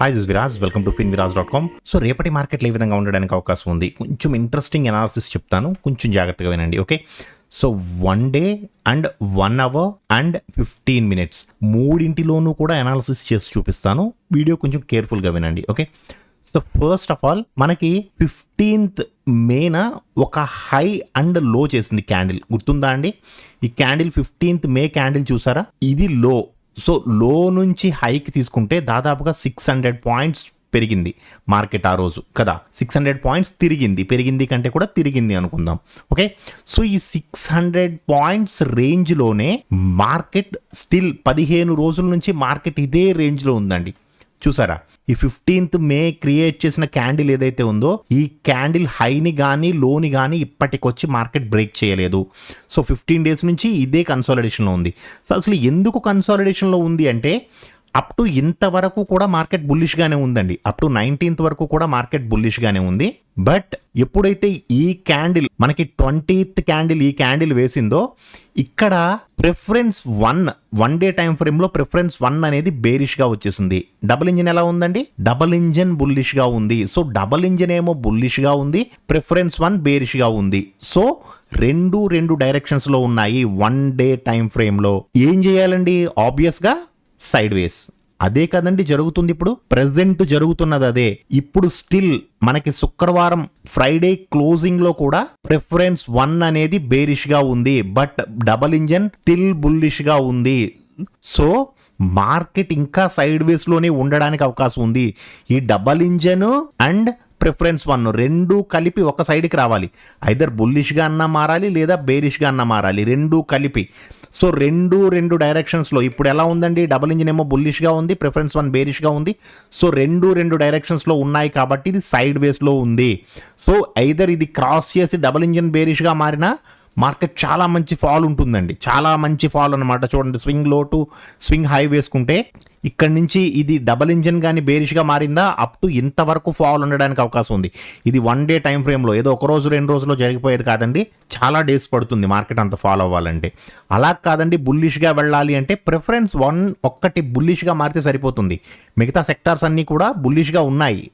Hi this Viraj welcome to pin Viraj dot com so రేపటి మార్కెట్లు ఏ విధంగా ఉండడానికి అవకాశం ఉంది? కొంచెం ఇంట్రెస్టింగ్ అనాలిసిస్ చెప్తాను. కొంచెం జాగ్రత్తగా వినండి okay so one day and one hour and fifteen minutes మూడింటిలోనూ కూడా అనాలిసిస్ చేసి చూపిస్తాను. వీడియో కొంచెం కేర్ఫుల్గా వినండి okay so first of all మనకి ఫిఫ్టీన్త్ మేన ఒక హై అండ్లో చేసింది క్యాండిల్ గుర్తుందా అండి? ఈ క్యాండిల్ ఫిఫ్టీన్త్ మే క్యాండిల్ చూసారా? ఇది లో సో లో నుంచి హైక్ తీసుకుంటే దాదాపుగా సిక్స్ హండ్రెడ్ పాయింట్స్ పెరిగింది మార్కెట్ ఆ రోజు కదా? సిక్స్ హండ్రెడ్ పాయింట్స్ తిరిగింది. పెరిగింది కంటే కూడా తిరిగింది అనుకుందాం. ఓకే? సో ఈ సిక్స్ హండ్రెడ్ పాయింట్స్ రేంజ్లోనే మార్కెట్ స్టిల్ పదిహేను రోజుల నుంచి మార్కెట్ ఇదే రేంజ్లో ఉందండి. చూసారా? ఈ ఫిఫ్టీన్త్ మే క్రియేట్ చేసిన క్యాండిల్ ఏదైతే ఉందో ఈ క్యాండిల్ హైని కానీ లోని కానీ ఇప్పటికొచ్చి మార్కెట్ బ్రేక్ చేయలేదు. సో ఫిఫ్టీన్ డేస్ నుంచి ఇదే కన్సాలిడేషన్లో ఉంది. సో అసలు ఎందుకు కన్సాలిడేషన్లో ఉంది అంటే అప్ టు ఇంతవరకు కూడా మార్కెట్ బుల్లిష్గానే ఉందండి. అప్ టు నైన్టీన్త్ వరకు కూడా మార్కెట్ బుల్లిష్గానే ఉంది. బట్ ఎప్పుడైతే ఈ క్యాండిల్ మనకి ట్వంటీత్ క్యాండిల్ ఈ క్యాండిల్ వేసిందో ఇక్కడ preference one one day time ఫ్రేమ్లో ప్రిఫరెన్స్ వన్ అనేది బేరిష్గా వచ్చేసింది. డబుల్ ఇంజిన్ ఎలా ఉందండి? డబుల్ ఇంజిన్ బుల్లిష్గా ఉంది. సో డబుల్ ఇంజిన్ ఏమో బుల్లిష్గా ఉంది ప్రిఫరెన్స్ వన్ బేరిష్గా ఉంది. సో రెండు రెండు డైరెక్షన్స్లో ఉన్నాయి వన్ డే టైం ఫ్రేమ్లో. ఏం చేయాలండి? ఆబ్వియస్గా సైడ్ వేస్ అదే కదండి జరుగుతుంది ఇప్పుడు? ప్రెసెంట్ జరుగుతున్నది అదే. ఇప్పుడు స్టిల్ మనకి శుక్రవారం ఫ్రైడే క్లోజింగ్లో కూడా ప్రిఫరెన్స్ వన్ అనేది బేరిష్గా ఉంది. బట్ డబల్ ఇంజన్ స్టిల్ బుల్లిష్గా ఉంది. సో మార్కెట్ ఇంకా సైడ్ వేస్లోనే ఉండడానికి అవకాశం ఉంది. ఈ double engine and preference one రెండు కలిపి ఒక సైడ్కి రావాలి. ఐదర్ బుల్లిష్గా అన్నా మారాలి లేదా బేరిష్గా అన్నా మారాలి. రెండు కలిపి. సో రెండు రెండు డైరెక్షన్స్లో ఇప్పుడు ఎలా ఉందండి? డబుల్ ఇంజిన్ ఏమో బుల్లిష్గా ఉంది ప్రిఫరెన్స్ వన్ బేరిష్గా ఉంది. సో రెండు రెండు డైరెక్షన్స్లో ఉన్నాయి కాబట్టి ఇది సైడ్ వేస్లో ఉంది. సో ఐదర్ ఇది క్రాస్ చేసి డబుల్ ఇంజిన్ బేరిష్గా మారినా మార్కెట్ చాలా మంచి ఫాల్ ఉంటుందండి. చాలా మంచి ఫాల్ అనమాట చూడండి స్వింగ్లో టు స్వింగ్ హై వేసుకుంటే ఇక్కడ నుంచి ఇది డబల్ ఇంజిన్ కానీ బేరిష్గా మారిందా? అప్ టు ఇంతవరకు ఫాల్ ఉండడానికి అవకాశం ఉంది. ఇది వన్ డే టైం ఫ్రేమ్లో ఏదో ఒక రోజు రెండు రోజుల్లో జరిగిపోయేది కాదండి. చాలా డేస్ పడుతుంది మార్కెట్ అంత ఫాలో అవ్వాలంటే. అలా కాదండి బుల్లిష్గా వెళ్ళాలి అంటే ప్రిఫరెన్స్ వన్ ఒక్కటి బుల్లిష్గా మారితే సరిపోతుంది. మిగతా సెక్టార్స్ అన్నీ కూడా బుల్లిష్గా ఉన్నాయి.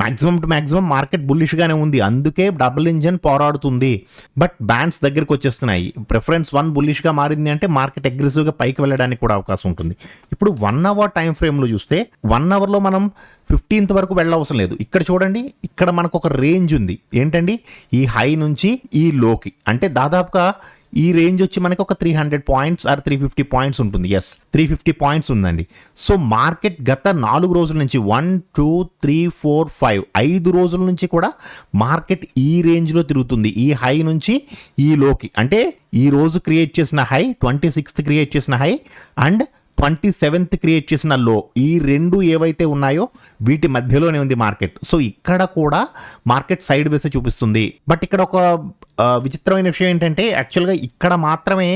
మాక్సిమం టు మాక్సిమం మార్కెట్ బుల్లిష్గానే ఉంది. అందుకే డబుల్ ఇంజన్ పోరాడుతుంది. బట్ బ్యాండ్స్ దగ్గరికి వచ్చేస్తున్నాయి. ప్రిఫరెన్స్ వన్ బుల్లిష్గా మారింది అంటే మార్కెట్ అగ్రెసివ్గా పైకి వెళ్ళడానికి కూడా అవకాశం ఉంటుంది. ఇప్పుడు వన్ అవర్ టైం ఫ్రేమ్లో చూస్తే వన్ అవర్లో మనం ఫిఫ్టీన్త్ వరకు వెళ్ళవసరం లేదు. ఇక్కడ చూడండి ఇక్కడ మనకు ఒక రేంజ్ ఉంది. ఏంటండి? ఈ హై నుంచి ఈ లోకి అంటే దాదాపుగా ఈ రేంజ్ వచ్చి మనకి ఒక three hundred points or three fifty points ఉంటుంది. ఎస్ త్రీ ఫిఫ్టీ పాయింట్స్ ఉందండి. సో మార్కెట్ గత నాలుగు రోజుల నుంచి one two three four five ఐదు రోజుల నుంచి కూడా మార్కెట్ ఈ రేంజ్లో తిరుగుతుంది. ఈ హై నుంచి ఈ లోకి అంటే ఈ రోజు క్రియేట్ చేసిన హై ట్వంటీ సిక్స్త్ క్రియేట్ చేసిన high and twenty seventh create చేసిన లో ఈ రెండు ఏవైతే ఉన్నాయో వీటి మధ్యలోనే ఉంది మార్కెట్. సో ఇక్కడ కూడా మార్కెట్ సైడ్ వేసే చూపిస్తుంది. బట్ ఇక్కడ ఒక విచిత్రమైన విషయం ఏంటంటే యాక్చువల్గా ఇక్కడ మాత్రమే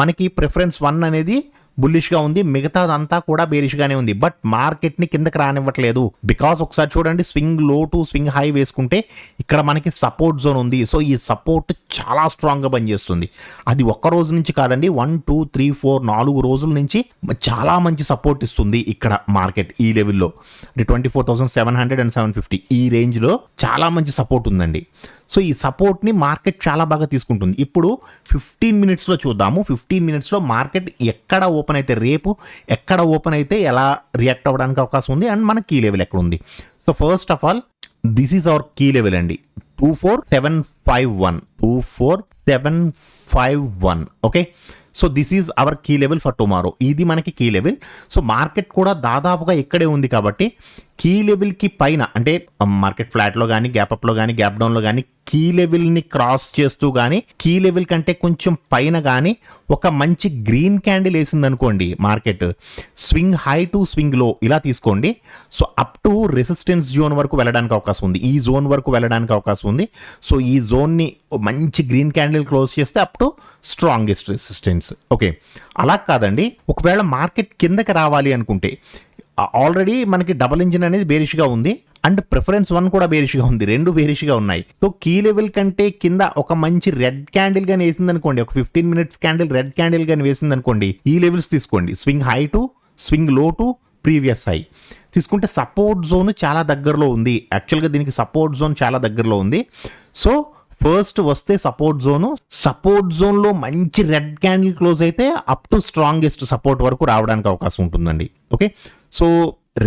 మనకి ప్రిఫరెన్స్ వన్ అనేది బుల్లిష్గా ఉంది. మిగతాదంతా కూడా బేరిష్గానే ఉంది. బట్ మార్కెట్ని కిందకి రానివ్వట్లేదు. బికాస్ ఒకసారి చూడండి స్వింగ్లో టు స్వింగ్ హై వేసుకుంటే ఇక్కడ మనకి సపోర్ట్ జోన్ ఉంది. సో ఈ సపోర్ట్ చాలా స్ట్రాంగ్గా పనిచేస్తుంది. అది ఒక్క రోజు నుంచి కాదండి వన్ టూ త్రీ ఫోర్ నాలుగు రోజుల నుంచి చాలా మంచి సపోర్ట్ ఇస్తుంది ఇక్కడ మార్కెట్ ఈ లెవెల్లో అంటే twenty four thousand seven hundred and seven fifty ఈ రేంజ్లో చాలా మంచి సపోర్ట్ ఉందండి. సో ఈ సపోర్ట్ని మార్కెట్ చాలా బాగా తీసుకుంటుంది. ఇప్పుడు ఫిఫ్టీన్ మినిట్స్లో చూద్దాము. ఫిఫ్టీన్ మినిట్స్లో మార్కెట్ ఎక్కడ ఓపెన్ అయితే రేపు ఎక్కడ ఓపెన్ అయితే ఎలా రియాక్ట్ అవ్వడానికి అవకాశం ఉంది అండ్ మన కీ లెవెల్ ఎక్కడ ఉంది. So first of all this is our key level అండి. Two four seven five one two four seven five one okay so this is our key level for tomorrow ఇది మనకి key level so market కూడా దాదాపుగా ఇక్కడే ఉంది కాబట్టి key లెవెల్కి పైన అంటే మార్కెట్ ఫ్లాట్లో కానీ గ్యాప్ అప్లో కానీ గ్యాప్ డౌన్లో కానీ కీ లెవెల్ని క్రాస్ చేస్తూ కానీ కీ లెవెల్ కంటే కొంచెం పైన కానీ ఒక మంచి గ్రీన్ క్యాండిల్ వేసింది అనుకోండి మార్కెట్ స్వింగ్ హై టు స్వింగ్లో ఇలా తీసుకోండి. So up to resistance zone వరకు వెళ్ళడానికి అవకాశం ఉంది. ఈ జోన్ వరకు వెళ్ళడానికి అవకాశం వస్తుంది. సో ఈ జోన్ని మంచి గ్రీన్ క్యాండిల్ క్లోజ్ చేస్తే up to strongest resistance. Okay. అలా కాదండి. ఒకవేళ మార్కెట్ కిందకి రావాలి అనుకుంటే ఆల్రెడీ మనకి డబల్ ఇంజిన్ అనేది బేరిష్గా ఉంది. అండ్ ప్రిఫరెన్స్ వన్ కూడా బేరిష్గా ఉంది. రెండు బేరిష్గా ఉన్నాయి. సో కీ లెవెల్ కంటే కింద ఒక మంచి రెడ్ క్యాండిల్ గాని వేసింది అనుకోండి ఒక fifteen minutes candle red candle గాని వేసింది అనుకోండి ఈ లెవెల్స్ తీసుకోండి. స్వింగ్ హై టు స్వింగ్లో టు ప్రీవియస్ హై తీసుకుంటే సపోర్ట్ జోన్ చాలా దగ్గరలో ఉంది. యాక్చువల్గా దీనికి సపోర్ట్ జోన్ చాలా దగ్గరలో ఉంది. సో ఫస్ట్ వస్తే సపోర్ట్ జోను. సపోర్ట్ జోన్లో మంచి రెడ్ క్యాండిల్ క్లోజ్ అయితే అప్ టు స్ట్రాంగెస్ట్ సపోర్ట్ వరకు రావడానికి అవకాశం ఉంటుందండి. ఓకే? సో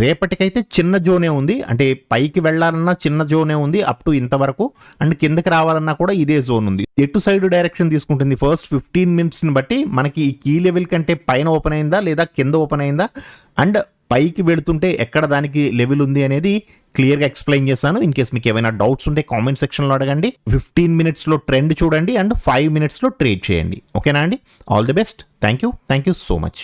రేపటికైతే చిన్న జోనే ఉంది. అంటే పైకి వెళ్ళాలన్నా చిన్న జోనే ఉంది అప్ టు ఇంతవరకు. అండ్ కిందకి రావాలన్నా కూడా ఇదే జోన్ ఉంది. ఎటు సైడ్ డైరెక్షన్ తీసుకుంటుంది? ఫస్ట్ ఫిఫ్టీన్ మినిట్స్ని బట్టి మనకి ఈ కీ లెవెల్ కంటే పైన ఓపెన్ అయిందా లేదా కింద ఓపెన్ అయిందా? అండ్ పైకి వెళుతుంటే ఎక్కడ దానికి లెవెల్ ఉంది అనేది క్లియర్గా ఎక్స్ప్లెయిన్ చేశాను. ఇన్ కేస్ మీకు ఏమైనా డౌట్స్ ఉంటే కామెంట్ సెక్షన్లో అడగండి. ఫిఫ్టీన్ మినిట్స్లో ట్రెండ్ చూడండి అండ్ ఫైవ్ మినిట్స్లో ట్రేడ్ చేయండి. ఓకేనా అండి? All the best thank you thank you so much